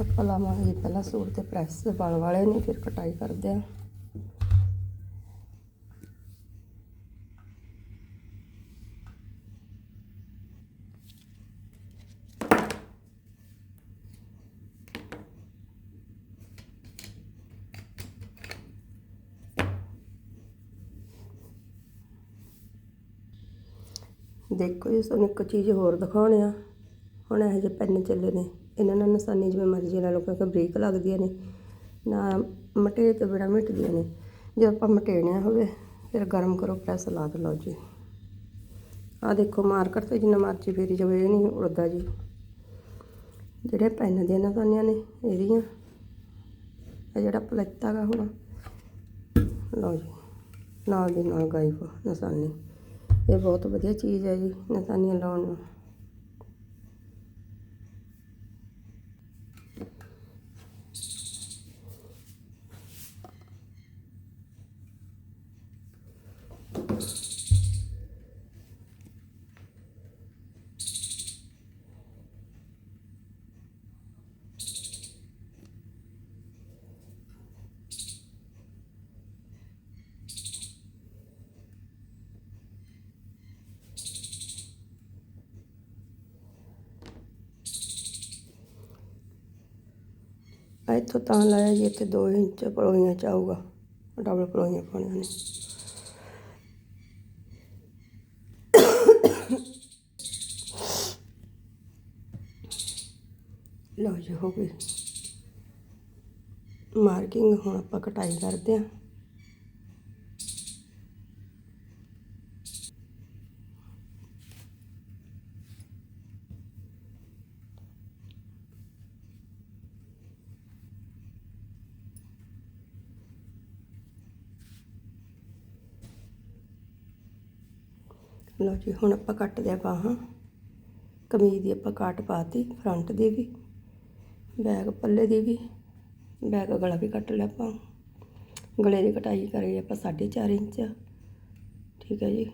ਆਪਾਂ ਲਾਵਾਂਗੇ ਪਹਿਲਾਂ ਸੂਟ ਤੇ ਪ੍ਰੈਸ ਦੇ ਵਾਲ ਵਾਲੇ ਨੇ ਫਿਰ ਕਟਾਈ ਕਰਦੇ ਆ। ਦੇਖੋ ਜੀ, ਤੁਹਾਨੂੰ ਇੱਕ ਚੀਜ਼ ਹੋਰ ਦਿਖਾਉਣੀ ਆ। ਹੁਣ ਇਹੋ ਜਿਹੇ ਪੈੱਨ ਚੱਲੇ ਨੇ। ਇਹਨਾਂ ਨਾਲ ਨਿਸ਼ਾਨੀ ਜਿਵੇਂ ਮਰਜ਼ੀ ਲਾ ਲਓ ਕਿਉਂਕਿ ਬਰੀਕ ਲੱਗਦੀਆਂ ਨੇ, ਨਾ ਮਟੇ ਤੋਂ ਬਿਨਾਂ ਮਿਟਦੀਆਂ ਨੇ। ਜੇ ਆਪਾਂ ਮਟੇਣਿਆ ਹੋਵੇ, ਫਿਰ ਗਰਮ ਕਰੋ, ਪ੍ਰੈਸ ਲਾ ਦੋ ਲਓ ਜੀ। ਆਹ ਦੇਖੋ, ਮਾਰਕਰ ਤੇ ਜਿੰਨਾ ਮਰਜ਼ੀ ਫੇਰੀ ਜਾਵੇ ਇਹ ਨਹੀਂ ਉੜਦਾ ਜੀ। ਜਿਹੜੇ ਪੈਨ ਦੀਆਂ ਨਿਸ਼ਾਨੀਆਂ ਨੇ ਇਹਦੀਆਂ ਇਹ ਜਿਹੜਾ ਪਲੇਟਾ ਗਾ ਹੁਣ, ਲਓ ਜੀ। ਨਾਲ ਦੀ ਨਾਲ ਗਾਇਬ ਨਿਸ਼ਾਨੀ। ਇਹ ਬਹੁਤ ਵਧੀਆ ਚੀਜ਼ ਹੈ ਜੀ, ਨਿਸ਼ਾਨੀਆਂ ਲਾਉਣ ਨੂੰ। ਇੱਥੋਂ ਤਾਂ ਲਾਇਆ ਜੀ ਇੱਥੇ 2 ਇੰਚ ਪਲੋਈਆਂ ਚ ਡਬਲ ਪਲੋਈਆਂ ਪਾਉਣੀਆਂ ਨੇ। ਲਓ ਜੀ, ਹੋ ਗਈ। ਮਾਰਕਿੰਗ, ਹੁਣ ਆਪਾਂ ਕਟਾਈ ਕਰਦੇ ਹਾਂ। ਲਓ ਜੀ, ਹੁਣ ਆਪਾਂ ਕੱਟਦੇ ਆ ਬਾਹਾਂ। ਕਮੀਜ਼ ਦੀ ਆਪਾਂ ਕਾਟ ਪਾਤੀ, ਫਰੰਟ ਦੀ ਵੀ। ਬੈਗ ਪੱਲੇ ਦੀ ਵੀ, ਬੈਗ ਗਲਾ ਵੀ ਕੱਟ ਲਿਆ ਆਪਾਂ। ਗਲੇ ਦੀ ਕਟਾਈ ਕਰੀ ਆਪਾਂ 4.5 ਇੰਚ। ਠੀਕ ਹੈ ਜੀ।